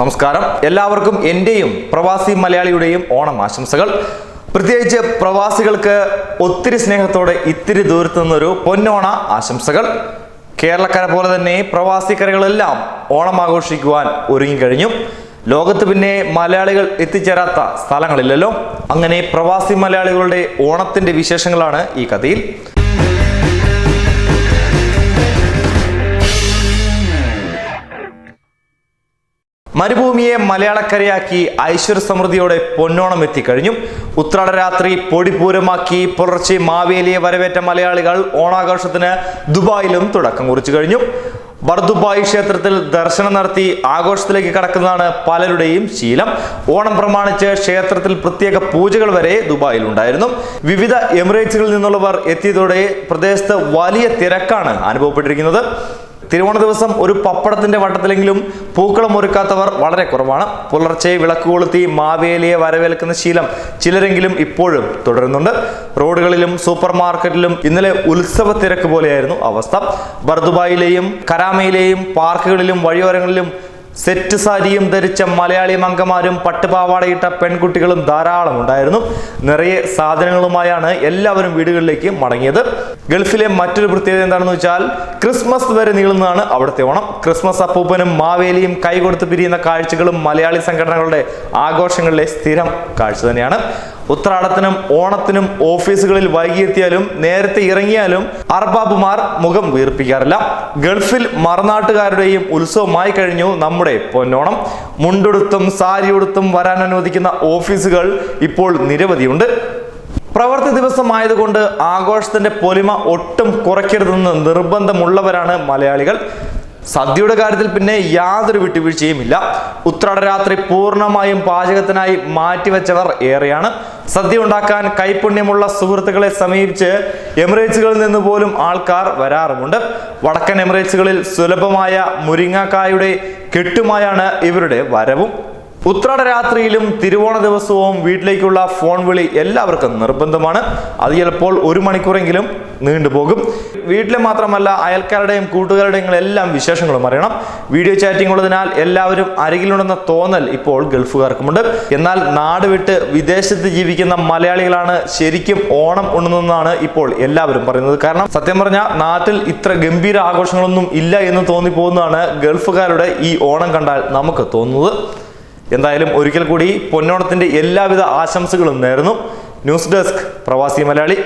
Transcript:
നമസ്കാരം. എല്ലാവർക്കും എന്റെയും പ്രവാസി മലയാളിയുടെയും ഓണം ആശംസകൾ. പ്രത്യേകിച്ച് പ്രവാസികൾക്ക് ഒത്തിരി സ്നേഹത്തോടെ ഇത്തിരി ദൂരത്തു നിന്നൊരു പൊന്നോണ ആശംസകൾ. കേരളക്കര പോലെ തന്നെ പ്രവാസിക്കരകളെല്ലാം ഓണം ആഘോഷിക്കുവാൻ ഒരുങ്ങിക്കഴിഞ്ഞു. ലോകത്ത് പിന്നെ മലയാളികൾ എത്തിച്ചേരാത്ത സ്ഥലങ്ങളില്ലല്ലോ. അങ്ങനെ പ്രവാസി മലയാളികളുടെ ഓണത്തിന്റെ വിശേഷങ്ങളാണ് ഈ കഥയിൽ. മരുഭൂമിയെ മലയാളക്കരയാക്കി ഐശ്വര്യ സമൃദ്ധിയോടെ പൊന്നോണം എത്തിക്കഴിഞ്ഞു. ഉത്രാട രാത്രി പൊടിപൂരമാക്കി പുലർച്ചെ മാവേലിയെ വരവേറ്റ മലയാളികൾ ഓണാഘോഷത്തിന് ദുബായിലും തുടക്കം കുറിച്ചു കഴിഞ്ഞു. വർദുബായി ക്ഷേത്രത്തിൽ ദർശനം നടത്തി ആഘോഷത്തിലേക്ക് കടക്കുന്നതാണ് പലരുടെയും ശീലം. ഓണം പ്രമാണിച്ച് ക്ഷേത്രത്തിൽ പ്രത്യേക പൂജകൾ വരെ ദുബായിൽ ഉണ്ടായിരുന്നു വിവിധ എമിറേറ്റ്സുകളിൽ നിന്നുള്ളവർ എത്തിയതോടെ പ്രദേശത്ത് വലിയ തിരക്കാണ് അനുഭവപ്പെട്ടിരിക്കുന്നത്. തിരുവോണ ദിവസം ഒരു പപ്പടത്തിന്റെ വട്ടത്തിലെങ്കിലും പൂക്കളം ഒരുക്കാത്തവർ വളരെ കുറവാണ്. പുലർച്ചെ വിളക്ക് കൊളുത്തി മാവേലിയെ വരവേൽക്കുന്ന ശീലം ചിലരെങ്കിലും ഇപ്പോഴും തുടരുന്നുണ്ട്. റോഡുകളിലും സൂപ്പർ മാർക്കറ്റിലും ഇന്നലെ ഉത്സവ തിരക്ക് പോലെയായിരുന്നു അവസ്ഥ. ബർദുബായിലെയും കരാമയിലെയും പാർക്കുകളിലും വഴിയോരങ്ങളിലും സെറ്റ് സാരിയും ധരിച്ച മലയാളി മംഗമാരും പട്ടുപാവാടയിട്ട പെൺകുട്ടികളും ധാരാളം ഉണ്ടായിരുന്നു. നിറയെ സാധനങ്ങളുമായാണ് എല്ലാവരും വീടുകളിലേക്ക് മടങ്ങിയത്. ഗൾഫിലെ മറ്റൊരു പ്രത്യേകത എന്താണെന്ന് വെച്ചാൽ ക്രിസ്മസ് വരെ നീളുന്നതാണ് അവിടുത്തെ ഓണം. ക്രിസ്മസ് അപ്പൂപ്പനും മാവേലിയും കൈകൊടുത്ത് പിരിയുന്ന കാഴ്ചകളും മലയാളി സംഘടനകളുടെ ആഘോഷങ്ങളിലെ സ്ഥിരം കാഴ്ച തന്നെയാണ്. ഉത്രാടത്തിനും ഓണത്തിനും ഓഫീസുകളിൽ വൈകിയെത്തിയാലും നേരത്തെ ഇറങ്ങിയാലും അർബാബുമാർ മുഖം വീർപ്പിക്കാറില്ല. ഗൾഫിൽ മറുനാട്ടുകാരുടെയും ഉത്സവമായി കഴിഞ്ഞു നമ്മുടെ പൊന്നോണം. മുണ്ടുടുത്തും സാരിയുടുത്തും വരാൻ അനുവദിക്കുന്ന ഓഫീസുകൾ ഇപ്പോൾ നിരവധിയുണ്ട്. പ്രവർത്തി ദിവസമായതുകൊണ്ട് ആഘോഷത്തിന്റെ പൊലിമ ഒട്ടും കുറയ്ക്കരുതെന്ന് നിർബന്ധമുള്ളവരാണ് മലയാളികൾ. സദ്യയുടെ കാര്യത്തിൽ പിന്നെ യാതൊരു വിട്ടുവീഴ്ചയും ഇല്ല ഉത്രാടരാത്രി പൂർണമായും പാചകത്തിനായി മാറ്റിവെച്ചവർ ഏറെയാണ്. സദ്യ ഉണ്ടാക്കാൻ കൈപുണ്യമുള്ള സുഹൃത്തുക്കളെ സമീപിച്ച് എമിറേറ്റ്സുകളിൽ നിന്ന് പോലും ആൾക്കാർ വരാറുമുണ്ട്. വടക്കൻ എമിറേറ്റ്സുകളിൽ സുലഭമായ മുരിങ്ങാക്കായുടെ കെട്ടുമായാണ് ഇവരുടെ വരവും. ഉത്രാട രാത്രിയിലും തിരുവോണ ദിവസവും വീട്ടിലേക്കുള്ള ഫോൺ വിളി എല്ലാവർക്കും നിർബന്ധമാണ്. അത് ചിലപ്പോൾ ഒരു മണിക്കൂറെങ്കിലും നീണ്ടുപോകും വീട്ടിലെ മാത്രമല്ല അയൽക്കാരുടെയും കൂട്ടുകാരുടെയും എല്ലാം വിശേഷങ്ങളും അറിയണം. വീഡിയോ ചാറ്റിംഗ് ഉള്ളതിനാൽ എല്ലാവരും അരികിലുണ്ടെന്ന തോന്നൽ ഇപ്പോൾ ഗൾഫുകാർക്കുമുണ്ട്. എന്നാൽ നാട് വിട്ട് വിദേശത്ത് ജീവിക്കുന്ന മലയാളികളാണ് ശരിക്കും ഓണം ഉണ്ണുന്നതെന്നാണ് ഇപ്പോൾ എല്ലാവരും പറയുന്നത്. കാരണം സത്യം പറഞ്ഞാൽ നാട്ടിൽ ഇത്ര ഗംഭീര ആഘോഷങ്ങളൊന്നും ഇല്ല എന്ന് തോന്നിപ്പോകുന്നതാണ് ഗൾഫുകാരുടെ ഈ ഓണം കണ്ടാൽ നമുക്ക് തോന്നുന്നത്. എന്തായാലും ഒരിക്കൽ കൂടി പൊന്നോണത്തിന്റെ എല്ലാവിധ ആശംസകളും നേർന്നു ന്യൂസ് ഡെസ്ക് പ്രവാസി മലയാളി.